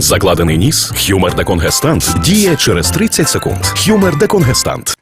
Закладений ніс, Хюмер деконгестант діє через 30 секунд. Хюмер деконгестант.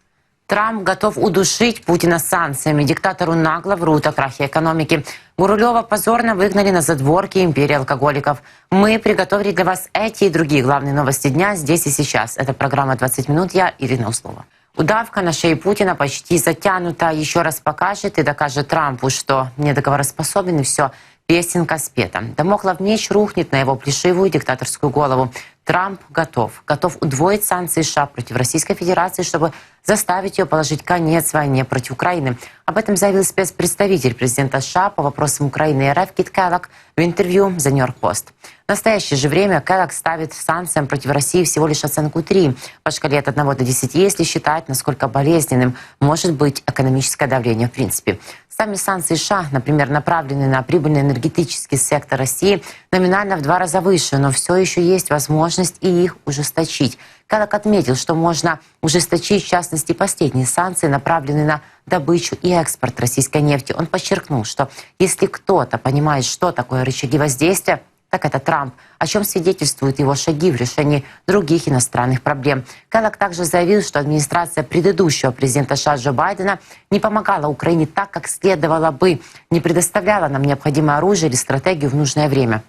Трамп готов удушить Путина санкциями. Диктатору нагло врут о крахе экономики. Гурулева позорно выгнали на задворки империи алкоголиков. Мы приготовили для вас эти и другие главные новости дня здесь и сейчас. Это программа «20 минут». Я Ирина Услова. Удавка на шее Путина почти затянута. Еще раз покажет и докажет Трампу, что недоговороспособен и все. Песенка спета. Дамоклов меч рухнет на его плешивую диктаторскую голову. Трамп готов. Готов удвоить санкции США против Российской Федерации, чтобы заставить ее положить конец войне против Украины. Об этом заявил спецпредставитель президента США по вопросам Украины и РФ Кит Келлок в интервью за Нью-Йорк Пост. В настоящее же время Келлок ставит санкциям против России всего лишь оценку 3 по шкале от 1 до 10, если считать, насколько болезненным может быть экономическое давление в принципе. Сами санкции США, например, направлены на прибыльный энергетический сектор России, номинально в два раза выше, но все еще есть возможность и их ужесточить. Калак отметил, что можно ужесточить, в частности, последние санкции, направленные на добычу и экспорт российской нефти. Он подчеркнул, что если кто-то понимает, что такое рычаги воздействия, так это Трамп, о чем свидетельствуют его шаги в решении других иностранных проблем. Келлок также заявил, что администрация предыдущего президента США Джо Байдена не помогала Украине так, как следовало бы, не предоставляла нам необходимое оружие или стратегию в нужное время.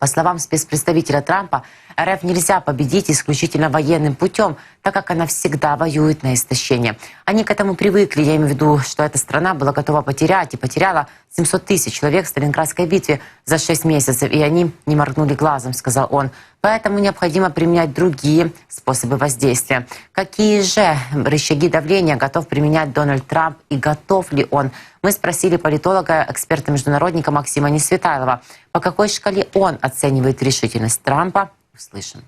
По словам спецпредставителя Трампа, РФ нельзя победить исключительно военным путем, так как она всегда воюет на истощение. Они к этому привыкли, я имею в виду, что эта страна была готова потерять и потеряла 700 тысяч человек в Сталинградской битве за 6 месяцев, и они не моргнули глазом, сказал он. Поэтому необходимо применять другие способы воздействия. Какие же рычаги давления готов применять Дональд Трамп и готов ли он? Мы спросили политолога, эксперта-международника Максима Несветайлова, по какой шкале он оценивает решительность Трампа. Услышим.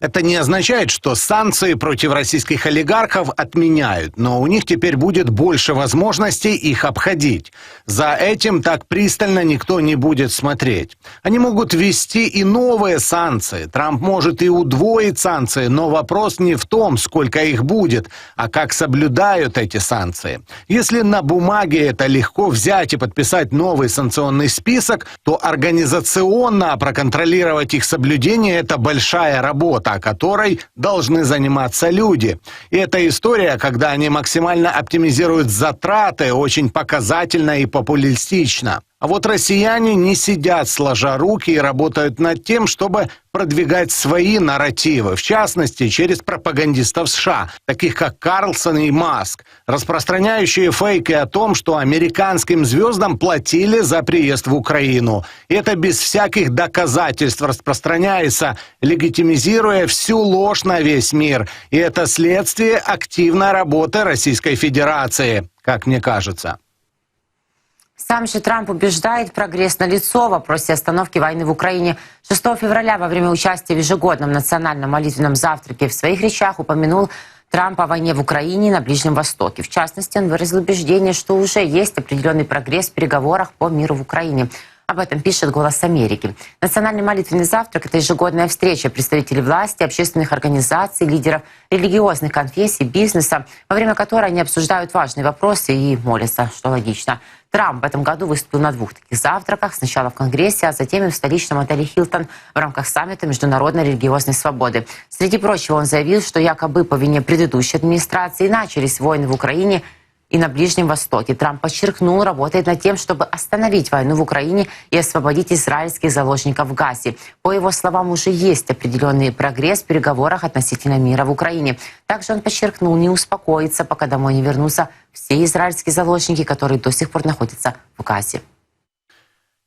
Это не означает, что санкции против российских олигархов отменяют, но у них теперь будет больше возможностей их обходить. За этим так пристально никто не будет смотреть. Они могут ввести и новые санкции. Трамп может и удвоить санкции, но вопрос не в том, сколько их будет, а как соблюдают эти санкции. Если на бумаге это легко взять и подписать новый санкционный список, то организационно проконтролировать их соблюдение – это большая работа о которой должны заниматься люди. И эта история, когда они максимально оптимизируют затраты, очень показательна и популистична. А вот россияне не сидят сложа руки и работают над тем, чтобы продвигать свои нарративы, в частности, через пропагандистов США, таких как Карлсон и Маск, распространяющие фейки о том, что американским звездам платили за приезд в Украину. И это без всяких доказательств распространяется, легитимизируя всю ложь на весь мир. И это следствие активной работы Российской Федерации, как мне кажется. Сам же Трамп убеждает прогресс на лицо в вопросе остановки войны в Украине. 6 февраля во время участия в ежегодном национальном молитвенном завтраке в своих речах упомянул Трамп о войне в Украине и на Ближнем Востоке. В частности, он выразил убеждение, что уже есть определенный прогресс в переговорах по миру в Украине. Об этом пишет «Голос Америки». Национальный молитвенный завтрак – это ежегодная встреча представителей власти, общественных организаций, лидеров религиозных конфессий, бизнеса, во время которой они обсуждают важные вопросы и молятся, что логично. Трамп в этом году выступил на двух таких завтраках. Сначала в Конгрессе, а затем и в столичном отеле «Хилтон» в рамках саммита международной религиозной свободы. Среди прочего он заявил, что якобы по вине предыдущей администрации начались войны в Украине – и на Ближнем Востоке. Трамп подчеркнул, работает над тем, чтобы остановить войну в Украине и освободить израильских заложников в Газе. По его словам, уже есть определенный прогресс в переговорах относительно мира в Украине. Также он подчеркнул, не успокоиться, пока домой не вернутся все израильские заложники, которые до сих пор находятся в Газе.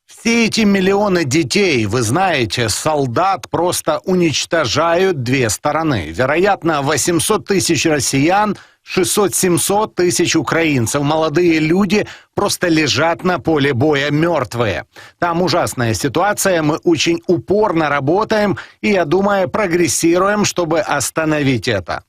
Все эти миллионы детей, вы знаете, солдат просто уничтожают две стороны. Вероятно, 800 тысяч россиян – 600-700 тысяч украинцев, молодые люди, просто лежат на поле боя мертвые. Там ужасная ситуация, мы очень упорно работаем и, я думаю, прогрессируем, чтобы остановить это.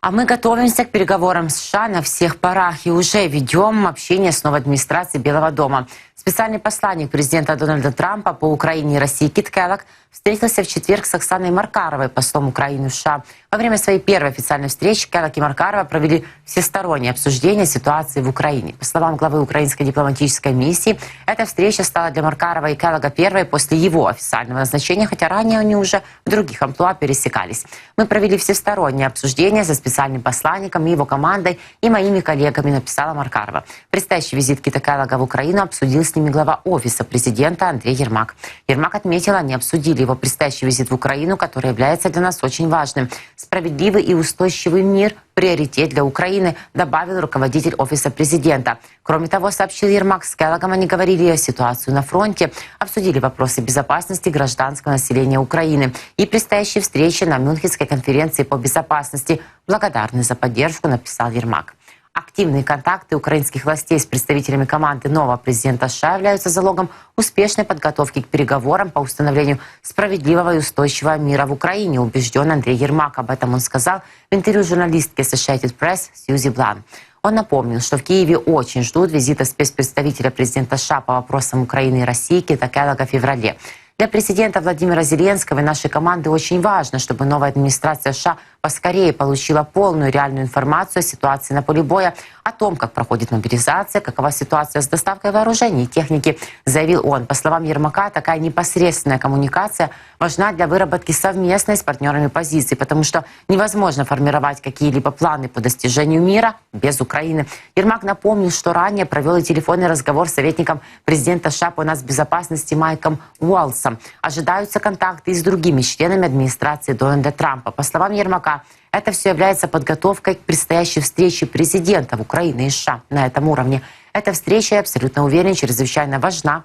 А мы готовимся к переговорам с США на всех парах и уже ведем общение с новой администрацией Белого дома. Специальный посланник президента Дональда Трампа по Украине и России Кит Келлог встретился в четверг с Оксаной Маркаровой, послом Украины в США. Во время своей первой официальной встречи Келлог и Маркарова провели всестороннее обсуждение ситуации в Украине. По словам главы украинской дипломатической миссии, эта встреча стала для Маркарова и Келлога первой после его официального назначения, хотя ранее они уже в других амплуа пересекались. Мы провели всестороннее обсуждение со специальным посланником и его командой и моими коллегами, написала Маркарова. Предстоящий визит Кита Келлога в Украину обсудил с ними глава Офиса президента Андрей Ермак. Ермак отметил, они обсудили его предстоящий визит в Украину, который является для нас очень важным. Справедливый и устойчивый мир – приоритет для Украины, добавил руководитель Офиса президента. Кроме того, сообщил Ермак, с Келлогом они говорили о ситуации на фронте, обсудили вопросы безопасности гражданского населения Украины и предстоящие встречи на Мюнхенской конференции по безопасности. Благодарны за поддержку, написал Ермак. Активные контакты украинских властей с представителями команды нового президента США являются залогом успешной подготовки к переговорам по установлению справедливого и устойчивого мира в Украине, убежден Андрей Ермак. Об этом он сказал в интервью журналистке Associated Press Сьюзи Блан. Он напомнил, что в Киеве очень ждут визита спецпредставителя президента США по вопросам Украины и России Кита Келлога в феврале. Для президента Владимира Зеленского и нашей команды очень важно, чтобы новая администрация США поскорее получила полную реальную информацию о ситуации на поле боя, о том, как проходит мобилизация, какова ситуация с доставкой вооружений и техники, заявил он. По словам Ермака, такая непосредственная коммуникация важна для выработки совместной с партнерами позиции, потому что невозможно формировать какие-либо планы по достижению мира без Украины. Ермак напомнил, что ранее провел и телефонный разговор с советником президента США по нацбезопасности Майком Уолсом. Ожидаются контакты и с другими членами администрации Дональда Трампа. По словам Ермака, это все является подготовкой к предстоящей встрече президентов Украины и США на этом уровне. Эта встреча, я абсолютно уверен, чрезвычайно важна.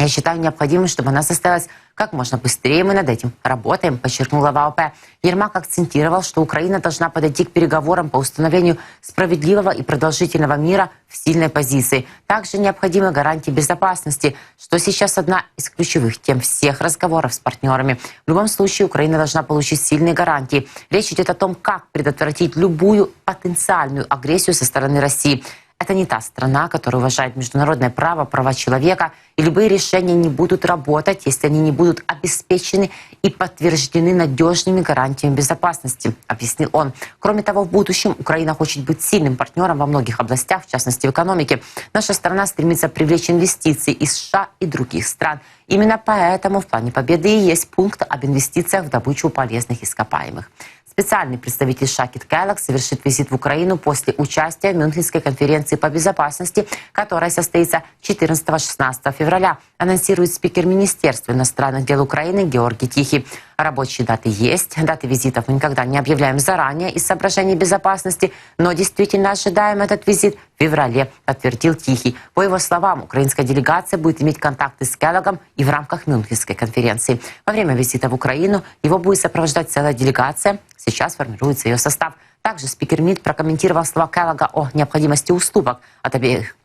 Я считаю необходимым, чтобы она состоялась как можно быстрее. Мы над этим работаем, подчеркнула ВАОП. Ермак акцентировал, что Украина должна подойти к переговорам по установлению справедливого и продолжительного мира в сильной позиции. Также необходимы гарантии безопасности, что сейчас одна из ключевых тем всех разговоров с партнерами. В любом случае Украина должна получить сильные гарантии. Речь идет о том, как предотвратить любую потенциальную агрессию со стороны России. Это не та страна, которая уважает международное право, права человека, и любые решения не будут работать, если они не будут обеспечены и подтверждены надежными гарантиями безопасности, объяснил он. Кроме того, в будущем Украина хочет быть сильным партнером во многих областях, в частности в экономике. Наша страна стремится привлечь инвестиции из США и других стран. Именно поэтому в плане победы есть пункт об инвестициях в добычу полезных ископаемых. Специальный представитель Шакит Келлог совершит визит в Украину после участия в Мюнхенской конференции по безопасности, которая состоится 14-16 февраля, анонсирует спикер Министерства иностранных дел Украины Георгий Тихий. Рабочие даты есть. Даты визитов мы никогда не объявляем заранее из соображений безопасности, но действительно ожидаем этот визит в феврале, подтвердил Тихий. По его словам, украинская делегация будет иметь контакты с Келлогом и в рамках Мюнхенской конференции. Во время визита в Украину его будет сопровождать целая делегация. Сейчас формируется ее состав. Также спикер МИД прокомментировал слова Келлога о необходимости уступок от обеих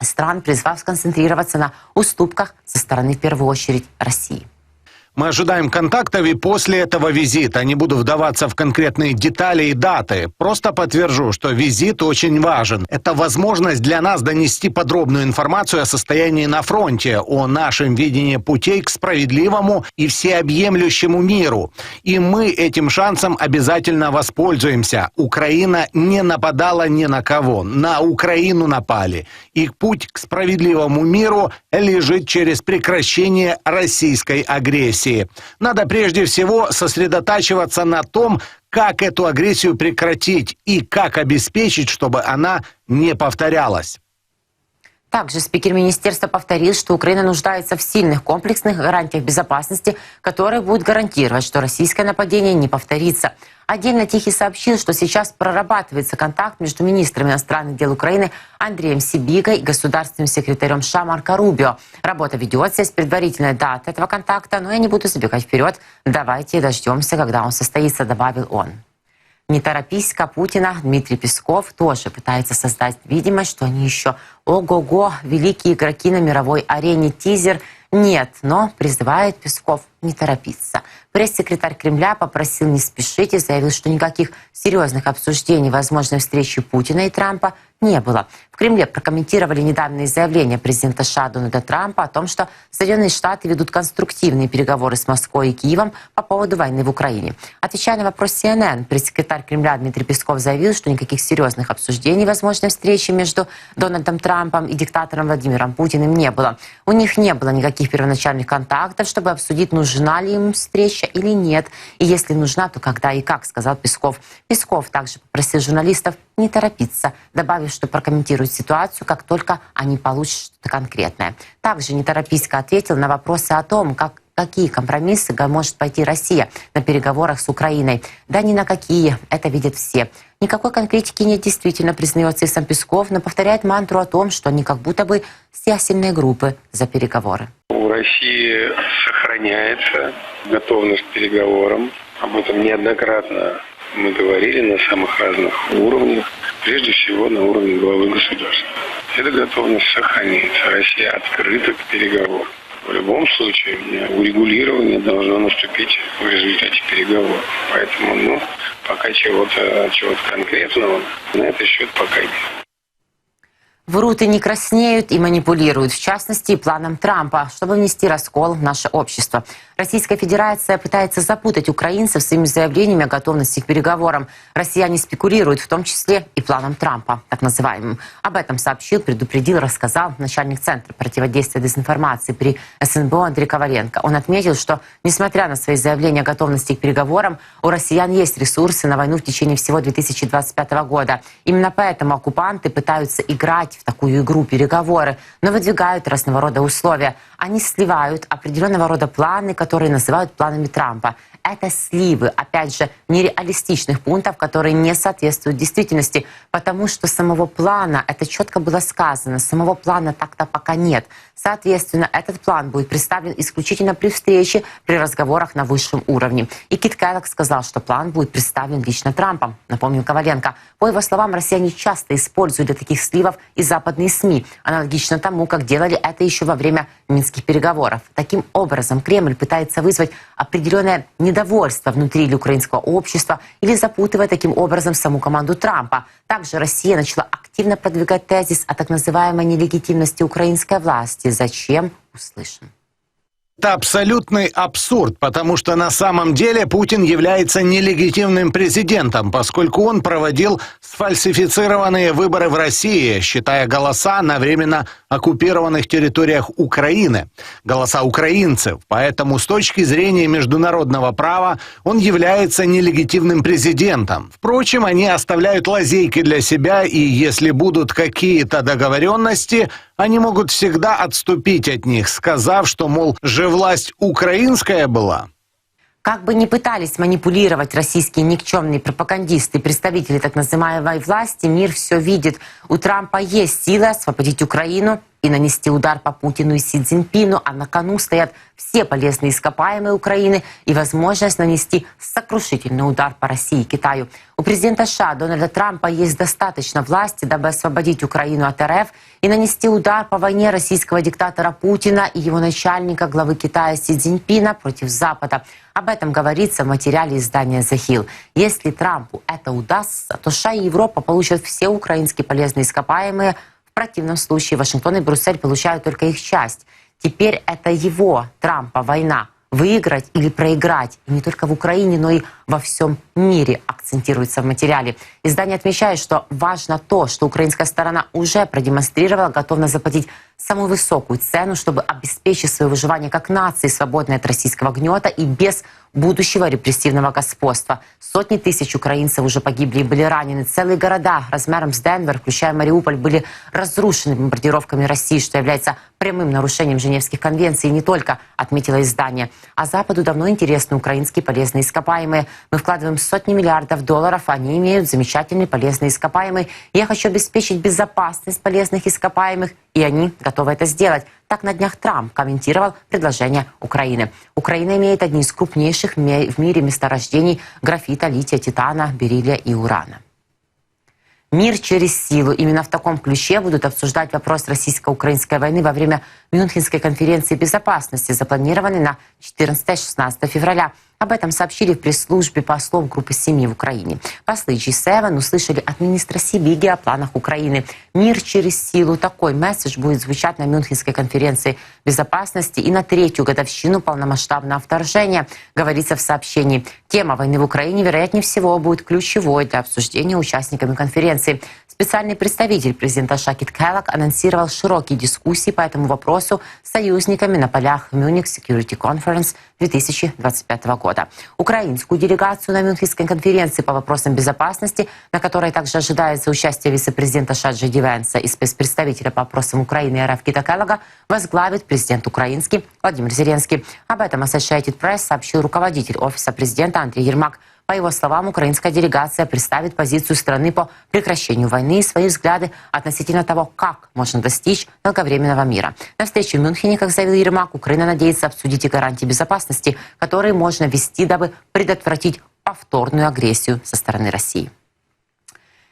стран, призвав сконцентрироваться на уступках со стороны, в первую очередь, России. Мы ожидаем контактов и после этого визита. Не буду вдаваться в конкретные детали и даты. Просто подтвержу, что визит очень важен. Это возможность для нас донести подробную информацию о состоянии на фронте, о нашем видении путей к справедливому и всеобъемлющему миру. И мы этим шансом обязательно воспользуемся. Украина не нападала ни на кого. На Украину напали. И путь к справедливому миру лежит через прекращение российской агрессии агрессии. Надо прежде всего сосредотачиваться на том, как эту агрессию прекратить и как обеспечить, чтобы она не повторялась. Также спикер министерства повторил, что Украина нуждается в сильных комплексных гарантиях безопасности, которые будут гарантировать, что российское нападение не повторится. Отдельно Тихий сообщил, что сейчас прорабатывается контакт между министром иностранных дел Украины Андреем Сибигой и государственным секретарем США Марко Рубио. Работа ведется с предварительной даты этого контакта, но я не буду забегать вперед. Давайте дождемся, когда он состоится, добавил он. Не торопись, Путина, Дмитрий Песков тоже пытается создать видимость, что они еще ого-го, великие игроки на мировой арене. Тизер нет, но призывает Песков не торопиться. Пресс-секретарь Кремля попросил не спешить и заявил, что никаких серьезных обсуждений возможной встречи Путина и Трампа не было. В Кремле прокомментировали недавнее заявление президента США Дональда Трампа о том, что Соединенные Штаты ведут конструктивные переговоры с Москвой и Киевом по поводу войны в Украине. Отвечая на вопрос CNN, пресс-секретарь Кремля Дмитрий Песков заявил, что никаких серьезных обсуждений возможной встречи между Дональдом Трампом и диктатором Владимиром Путиным не было. У них не было никаких первоначальных контактов, чтобы обсудить, нужна ли им встреча или нет. И если нужна, то когда и как, сказал Песков. Песков также попросил журналистов не торопиться, добавив, что прокомментирует ситуацию, как только они получат что-то конкретное. Также не торопись ответил на вопросы о том, как какие компромиссы может пойти Россия на переговорах с Украиной. Да ни на какие, это видят все. Никакой конкретики нет, действительно, признается и сам Песков, но повторяет мантру о том, что они как будто бы сильные группы за переговоры. У России сохраняется готовность к переговорам. Об этом неоднократно мы говорили на самых разных уровнях, прежде всего на уровне главы государства. Эта готовность сохраняется. Россия открыта к переговорам. В любом случае урегулирование должно наступить в результате переговоров. Поэтому, ну, пока чего-то чего конкретного на этот счет пока нет. Врут и не краснеют и манипулируют, в частности, планом Трампа, чтобы внести раскол в наше общество. Российская Федерация пытается запутать украинцев своими заявлениями о готовности к переговорам. Россияне спекулируют, в том числе и планом Трампа, так называемым. Об этом сообщил, предупредил, рассказал начальник Центра противодействия дезинформации при СНБО Андрей Коваленко. Он отметил, что, несмотря на свои заявления о готовности к переговорам, у россиян есть ресурсы на войну в течение всего 2025 года. Именно поэтому оккупанты пытаются играть в такую игру переговоры, но выдвигают разного рода условия. Они сливают определенного рода планы, которые называют планами Трампа. Это сливы, опять же, нереалистичных пунктов, которые не соответствуют действительности, потому что самого плана, это четко было сказано, самого плана так-то пока нет. Соответственно, этот план будет представлен исключительно при встрече, при разговорах на высшем уровне. И Кит Келлог сказал, что план будет представлен лично Трампом, напомнил Коваленко. По его словам, россияне часто используют для таких сливов и западные СМИ, аналогично тому, как делали это еще во время минских переговоров. Таким образом, Кремль пытается вызвать определенное недовольство внутри или украинского общества или запутывая таким образом саму команду Трампа. Также Россия начала активно продвигать тезис о так называемой нелегитимности украинской власти. Зачем? Услышим. Это абсолютный абсурд, потому что на самом деле Путин является нелегитимным президентом, поскольку он проводил сфальсифицированные выборы в России, считая голоса на временно оккупированных территориях Украины, голоса украинцев. Поэтому с точки зрения международного права он является нелегитимным президентом. Впрочем, они оставляют лазейки для себя, и если будут какие-то договоренности, они могут всегда отступить от них, сказав, что, мол, же власть украинская была. Как бы ни пытались манипулировать российские никчемные пропагандисты представители так называемой власти, мир все видит. У Трампа есть сила освободить Украину, и нанести удар по Путину и Си Цзиньпину, а на кону стоят все полезные ископаемые Украины и возможность нанести сокрушительный удар по России и Китаю. У президента США Дональда Трампа есть достаточно власти, дабы освободить Украину от РФ и нанести удар по войне российского диктатора Путина и его начальника, главы Китая Си Цзиньпина против Запада. Об этом говорится в материале издания «The Hill». Если Трампу это удастся, то США и Европа получат все украинские полезные ископаемые – противном случае Вашингтон и Брюссель получают только их часть. Теперь это его, Трампа, война. Выиграть или проиграть. И не только в Украине, но и во всем мире, акцентируется в материале. Издание отмечает, что важно то, что украинская сторона уже продемонстрировала готовность заплатить самую высокую цену, чтобы обеспечить свое выживание как нации, свободной от российского гнета и без будущего репрессивного господства. Сотни тысяч украинцев уже погибли и были ранены. Целые города размером с Денвер, включая Мариуполь, были разрушены бомбардировками России, что является прямым нарушением Женевских конвенций и не только, отметило издание. А Западу давно интересны украинские полезные ископаемые. Мы вкладываем сотни миллиардов долларов, они имеют замечательные полезные ископаемые. Я хочу обеспечить безопасность полезных ископаемых, и они готовы это сделать. Так на днях Трамп комментировал предложение Украины. Украина имеет одни из крупнейших в мире месторождений графита, лития, титана, бериллия и урана. Мир через силу. Именно в таком ключе будут обсуждать вопрос российско-украинской войны во время Мюнхенской конференции безопасности, запланированной на 14-16 февраля. Об этом сообщили в пресс-службе послов группы семьи в Украине. Послы G7 услышали от министра Сибиги о планах Украины. Мир через силу. Такой месседж будет звучать на Мюнхенской конференции безопасности и на третью годовщину полномасштабного вторжения, говорится в сообщении. Тема войны в Украине, вероятнее всего, будет ключевой для обсуждения участниками конференции. Специальный представитель президента Шакит Келлок анонсировал широкие дискуссии по этому вопросу с союзниками на полях Munich Security Conference 2025 года. Украинскую делегацию на Мюнхенской конференции по вопросам безопасности, на которой также ожидается участие вице-президента Шаджи Дивенса и спецпредставителя по вопросам Украины РФ Кита Келлога, возглавит президент украинский Владимир Зеленский. Об этом Associated Press сообщил руководитель Офиса президента Андрей Ермак. По его словам, украинская делегация представит позицию страны по прекращению войны и свои взгляды относительно того, как можно достичь долговременного мира. На встрече в Мюнхене, как заявил Ермак, Украина надеется обсудить и гарантии безопасности, которые можно ввести, дабы предотвратить повторную агрессию со стороны России.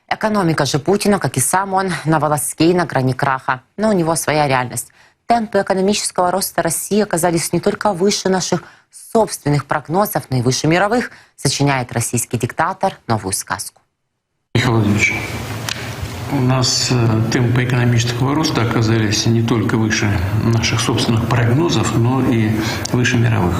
Экономика же Путина, как и сам он, на волоске и на грани краха. Но у него своя реальность. Темпы экономического роста России оказались не только выше наших собственных прогнозов, но и выше мировых, сочиняет российский диктатор новую сказку. Михаил Владимирович, у нас э, темпы экономического роста оказались не только выше наших собственных прогнозов, но и выше мировых.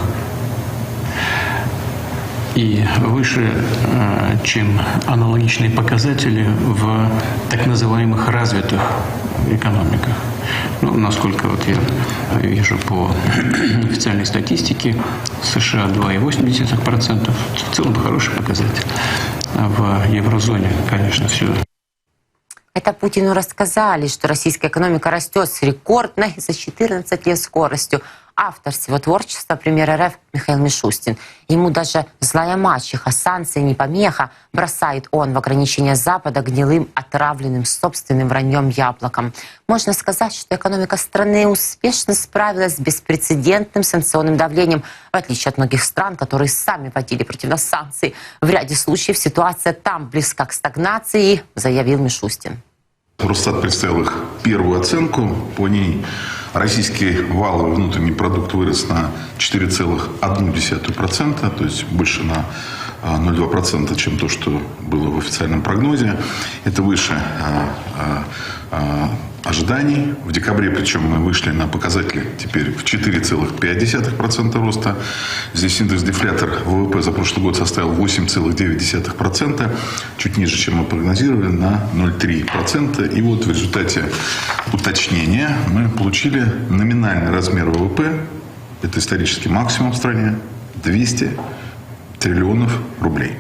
И выше, э, чем аналогичные показатели в так называемых развитых экономиках. Ну, насколько вот я вижу по официальной статистике, США 2,8%. В целом хороший показатель. А в еврозоне, конечно, все Это Путину рассказали, что российская экономика растет с рекордной за 14 лет скоростью. Автор всего творчества, премьер РФ Михаил Мишустин. Ему даже злая мачеха, санкции не помеха, бросает он в ограничения Запада гнилым, отравленным собственным враньем яблоком. Можно сказать, что экономика страны успешно справилась с беспрецедентным санкционным давлением, в отличие от многих стран, которые сами вводили против нас санкции. В ряде случаев ситуация там близка к стагнации, заявил Мишустин. Росстат представил их первую оценку. По ней российский валовый внутренний продукт вырос на 4,1%, то есть больше на 0,2%, чем то, что было в официальном прогнозе. Это выше а, а, ожиданий. В декабре, причем, мы вышли на показатели теперь в 4,5% роста. Здесь индекс-дефлятор ВВП за прошлый год составил 8,9%, чуть ниже, чем мы прогнозировали, на 0,3%. И вот в результате уточнения мы получили номинальный размер ВВП, это исторический максимум в стране, 200 триллионов рублей.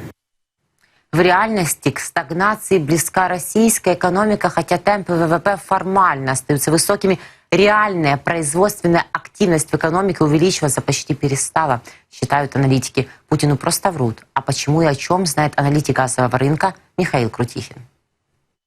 В реальности к стагнации близка российская экономика, хотя темпы ВВП формально остаются высокими. Реальная производственная активность в экономике увеличиваться почти перестала, считают аналитики. Путину просто врут. А почему и о чем знает аналитик газового рынка Михаил Крутихин.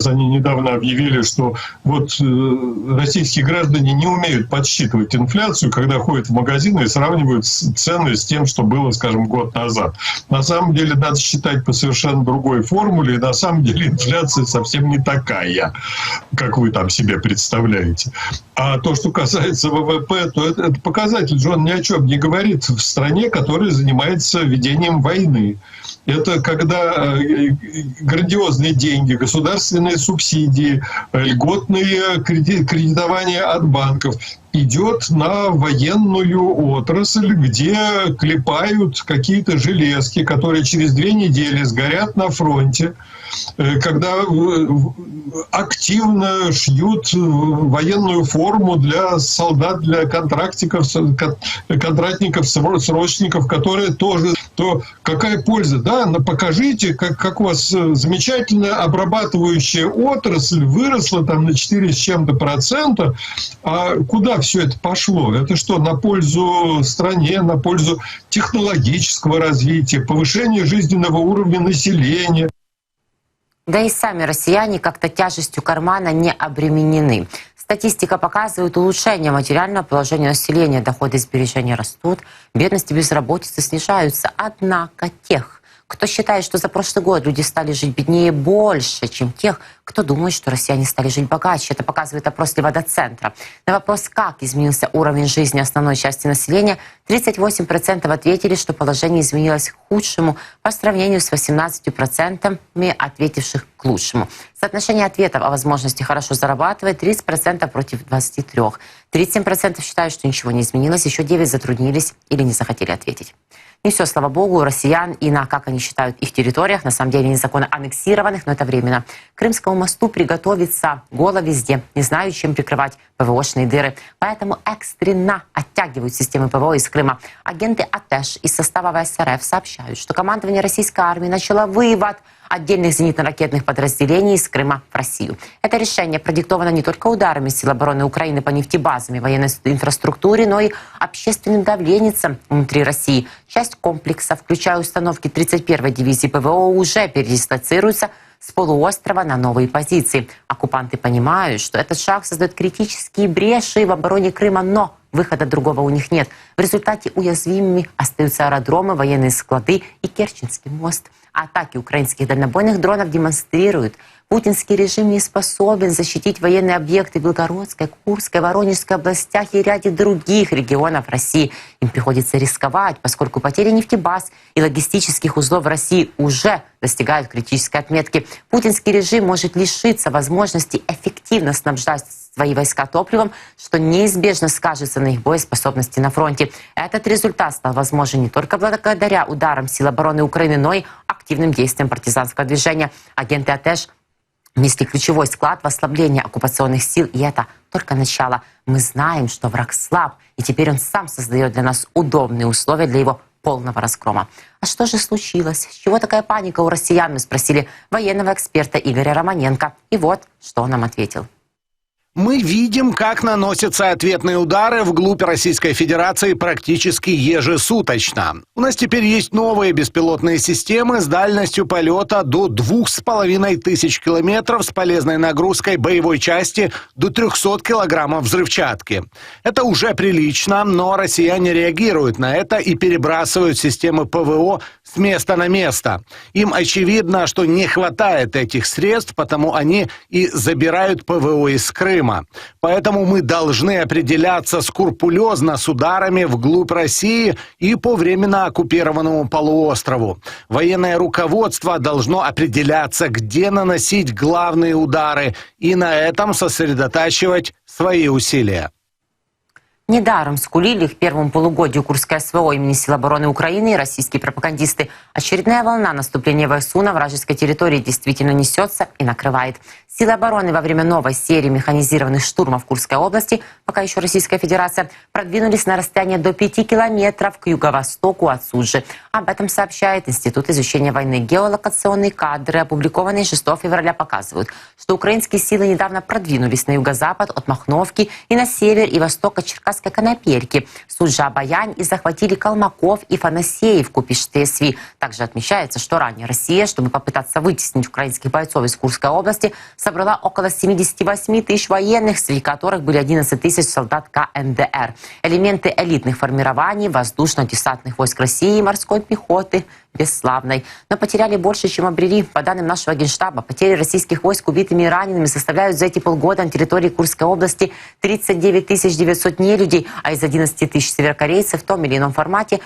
Они недавно объявили, что вот э, российские граждане не умеют подсчитывать инфляцию, когда ходят в магазины и сравнивают цены с тем, что было, скажем, год назад. На самом деле надо считать по совершенно другой формуле, и на самом деле инфляция совсем не такая, как вы там себе представляете. А то, что касается ВВП, то это, это показатель, же он ни о чем не говорит в стране, которая занимается ведением войны. Это когда э, грандиозные деньги, государственные субсидии, льготные кредитования от банков. Идет на военную отрасль, где клепают какие-то железки, которые через две недели сгорят на фронте, когда э, активно шьют военную форму для солдат, для контрактиков, контрактников, срочников, которые тоже то какая польза? Да, покажите, как, как у вас э, замечательно обрабатывающая отрасль выросла там на 4 с чем-то процента, а куда все это пошло? Это что, на пользу стране, на пользу технологического развития, повышения жизненного уровня населения? Да и сами россияне как-то тяжестью кармана не обременены. Статистика показывает улучшение материального положения населения, доходы и сбережения растут, бедность и безработица снижаются. Однако тех, Кто считает, что за прошлый год люди стали жить беднее больше, чем тех, кто думает, что россияне стали жить богаче. Это показывает опрос Левада-центра. На вопрос, как изменился уровень жизни основной части населения, 38% ответили, что положение изменилось к худшему по сравнению с 18% ответивших к лучшему. Соотношение ответов о возможности хорошо зарабатывать 30% против 23%. 37% считают, что ничего не изменилось, еще 9% затруднились или не захотели ответить. Не все, слава богу, россиян и на, как они считают, их территориях, на самом деле незаконно аннексированных, но это временно. Крымскому мосту приготовится голо везде, не знаю, чем прикрывать ПВОшные дыры. Поэтому экстренно оттягивают системы ПВО из Крыма. Агенты АТЭШ из состава ВСРФ сообщают, что командование российской армии начало вывод отдельных зенитно-ракетных подразделений из Крыма в Россию. Это решение продиктовано не только ударами сил обороны Украины по нефтебазам и военной инфраструктуре, но и общественным давлением внутри России. Часть комплекса, включая установки 31-й дивизии ПВО, уже передислоцируется с полуострова на новые позиции. Оккупанты понимают, что этот шаг создает критические бреши в обороне Крыма, но выхода другого у них нет. В результате уязвимыми остаются аэродромы, военные склады и Керченский мост. Атаки украинских дальнобойных дронов демонстрируют, путинский режим не способен защитить военные объекты в Белгородской, Курской, Воронежской областях и ряде других регионов России. Им приходится рисковать, поскольку потери нефтебаз и логистических узлов России уже достигают критической отметки. Путинский режим может лишиться возможности эффективно снабжать свои войска топливом, что неизбежно скажется на их боеспособности на фронте. Этот результат стал возможен не только благодаря ударам сил обороны Украины, но и активным действиям партизанского движения. Агенты АТЭШ внесли ключевой склад в ослабление оккупационных сил, и это только начало. Мы знаем, что враг слаб, и теперь он сам создает для нас удобные условия для его полного разгрома. А что же случилось? С чего такая паника у россиян? Мы спросили военного эксперта Игоря Романенко. И вот, что он нам ответил. Мы видим, как наносятся ответные удары вглубь Российской Федерации практически ежесуточно. У нас теперь есть новые беспилотные системы с дальностью полета до двух с половиной тысяч километров с полезной нагрузкой боевой части до 300 килограммов взрывчатки. Это уже прилично, но россияне реагируют на это и перебрасывают системы ПВО с места на место. Им очевидно, что не хватает этих средств, потому они и забирают ПВО из Крыма. Поэтому мы должны определяться скрупулезно с ударами вглубь России и по временно оккупированному полуострову. Военное руководство должно определяться, где наносить главные удары и на этом сосредотачивать свои усилия. Недаром скулили в первом полугодии Курской СВО имени Сил обороны Украины и российские пропагандисты. Очередная волна наступления ВСУ на вражеской территории действительно несется и накрывает. Силы обороны во время новой серии механизированных штурмов Курской области, пока еще Российская Федерация, продвинулись на расстояние до 5 километров к юго-востоку от Суджи. Об этом сообщает Институт изучения войны. Геолокационные кадры, опубликованные 6 февраля, показывают, что украинские силы недавно продвинулись на юго-запад от Махновки и на север и восток от Черкасской Конопельки, Суджа-Баянь и захватили Калмаков и Фанасеев, купиш ТСВ. Также отмечается, что ранее Россия, чтобы попытаться вытеснить украинских бойцов из Курской области, собрала около 78 тысяч военных, среди которых были 11 тысяч солдат КНДР. Элементы элитных формирований, воздушно-десантных войск России и морской пехоты бесславной. Но потеряли больше, чем обрели. По данным нашего генштаба, потери российских войск убитыми и ранеными составляют за эти полгода на территории Курской области 39 900 нелюдей, а из 11 тысяч северокорейцев в том или ином формате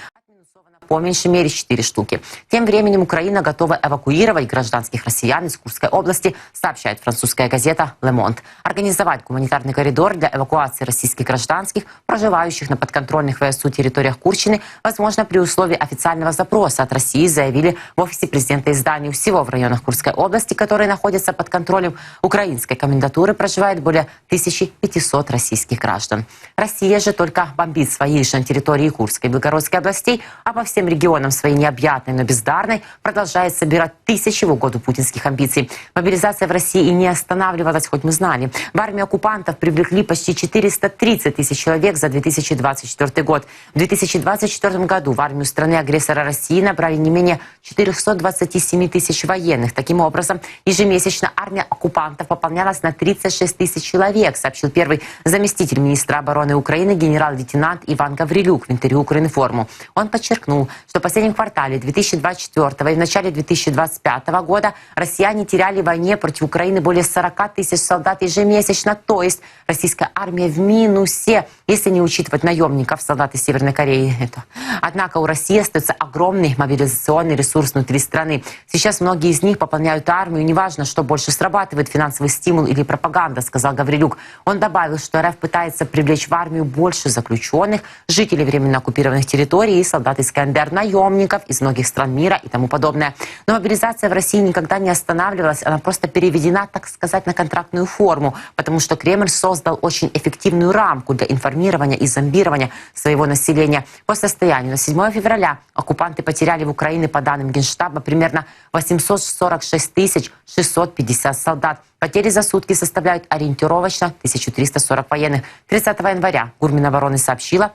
по меньшей мере 4 штуки. Тем временем Украина готова эвакуировать гражданских россиян из Курской области, сообщает французская газета «Le Monde». Организовать гуманитарный коридор для эвакуации российских гражданских, проживающих на подконтрольных ВСУ территориях Курчины, возможно при условии официального запроса от России, заявили в офисе президента изданию. Всего в районах Курской области, которые находятся под контролем украинской комендатуры, проживает более 1500 российских граждан. Россия же только бомбит свои лишь на территории Курской и Белгородской областей, а по всем всем регионам своей необъятной, но бездарной, продолжает собирать тысячи в угоду путинских амбиций. Мобилизация в России и не останавливалась, хоть мы знали. В армию оккупантов привлекли почти 430 тысяч человек за 2024 год. В 2024 году в армию страны-агрессора России набрали не менее 427 тысяч военных. Таким образом, ежемесячно армия оккупантов пополнялась на 36 тысяч человек, сообщил первый заместитель министра обороны Украины генерал-лейтенант Иван Гаврилюк в интервью Украины форму. Он подчеркнул, что в последнем квартале 2024 и в начале 2025 года россияне теряли в войне против Украины более 40 тысяч солдат ежемесячно. То есть российская армия в минусе, если не учитывать наемников, солдат из Северной Кореи. Это. Однако у России остается огромный мобилизационный ресурс внутри страны. Сейчас многие из них пополняют армию. Неважно, что больше срабатывает, финансовый стимул или пропаганда, сказал Гаврилюк. Он добавил, что РФ пытается привлечь в армию больше заключенных, жителей временно оккупированных территорий и солдат из КНДР, наемников из многих стран мира и тому подобное. Но мобилизация в России никогда не останавливалась. Она просто переведена, так сказать, на контрактную форму, потому что Кремль создал очень эффективную рамку для информирования и зомбирования своего населения. По состоянию на 7 февраля оккупанты потеряли в Украине, по данным Генштаба, примерно 846 тысяч 650 солдат. Потери за сутки составляют ориентировочно 1340 военных. 30 января Гурминобороны сообщила,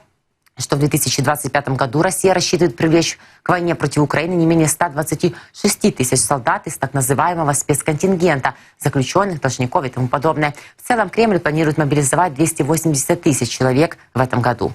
что в 2025 году Россия рассчитывает привлечь к войне против Украины не менее 126 тысяч солдат из так называемого спецконтингента, заключенных, должников и тому подобное. В целом Кремль планирует мобилизовать 280 тысяч человек в этом году.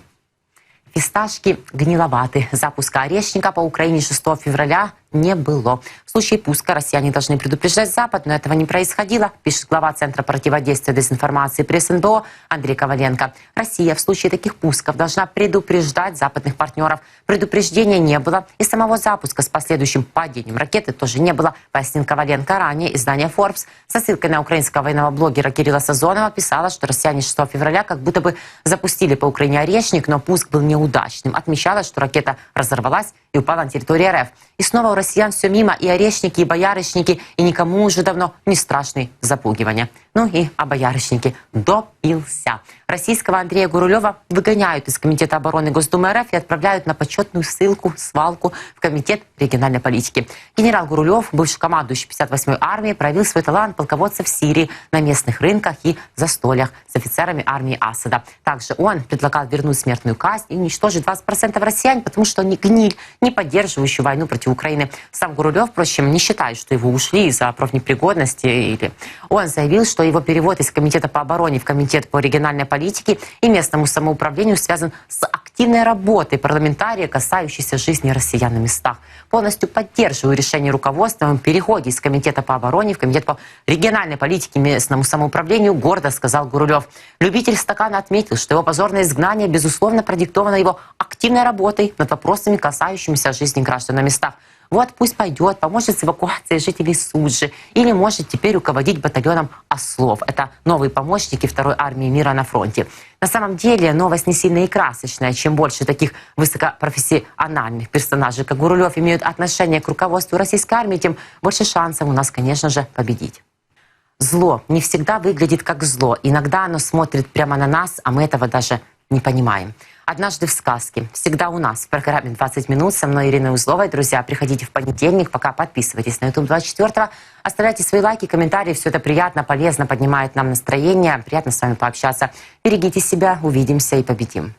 Фисташки гниловаты. Запуска орешника по Украине 6 февраля не было. В случае пуска россияне должны предупреждать Запад, но этого не происходило, пишет глава Центра противодействия дезинформации при СНБО Андрей Коваленко. Россия в случае таких пусков должна предупреждать западных партнеров. Предупреждения не было, и самого запуска с последующим падением ракеты тоже не было, пояснил Коваленко. Ранее издание Forbes со ссылкой на украинского военного блогера Кирилла Сазонова писала, что россияне 6 февраля как будто бы запустили по Украине орешник, но пуск был неудачным. Отмечалось, что ракета разорвалась и упала на территорию РФ. И снова россиян все мимо, и орешники, и боярышники, и никому уже давно не страшны запугивания. Ну и о боярышнике допился. Российского Андрея Гурулева выгоняют из Комитета обороны Госдумы РФ и отправляют на почетную ссылку, свалку в Комитет региональной политики. Генерал Гурулев, бывший командующий 58-й армии, проявил свой талант полководца в Сирии на местных рынках и застольях с офицерами армии Асада. Также он предлагал вернуть смертную казнь и уничтожить 20% россиян, потому что они гниль, не поддерживающую войну против Украины. Сам Гурулев, впрочем, не считает, что его ушли из-за профнепригодности. Или... Он заявил, что его перевод из Комитета по обороне в Комитет по региональной политике и местному самоуправлению связан с активной работой парламентария, касающейся жизни россиян на местах. Полностью поддерживаю решение руководства о переходе из Комитета по обороне в Комитет по региональной политике и местному самоуправлению, гордо сказал Гурулев. Любитель стакана отметил, что его позорное изгнание, безусловно, продиктовано его активной работой над вопросами, касающимися жизни граждан на местах. Вот пусть пойдет, поможет с эвакуацией жителей Суджи. Или может теперь руководить батальоном «Ослов». Это новые помощники второй армии мира на фронте. На самом деле новость не сильно и красочная. Чем больше таких высокопрофессиональных персонажей, как Гурулев, имеют отношение к руководству российской армии, тем больше шансов у нас, конечно же, победить. Зло не всегда выглядит как зло. Иногда оно смотрит прямо на нас, а мы этого даже не понимаем. «Однажды в сказке». Всегда у нас в программе «20 минут». Со мной Ирина Узлова. Друзья, приходите в понедельник. Пока подписывайтесь на YouTube 24 Оставляйте свои лайки, комментарии. Все это приятно, полезно, поднимает нам настроение. Приятно с вами пообщаться. Берегите себя. Увидимся и победим.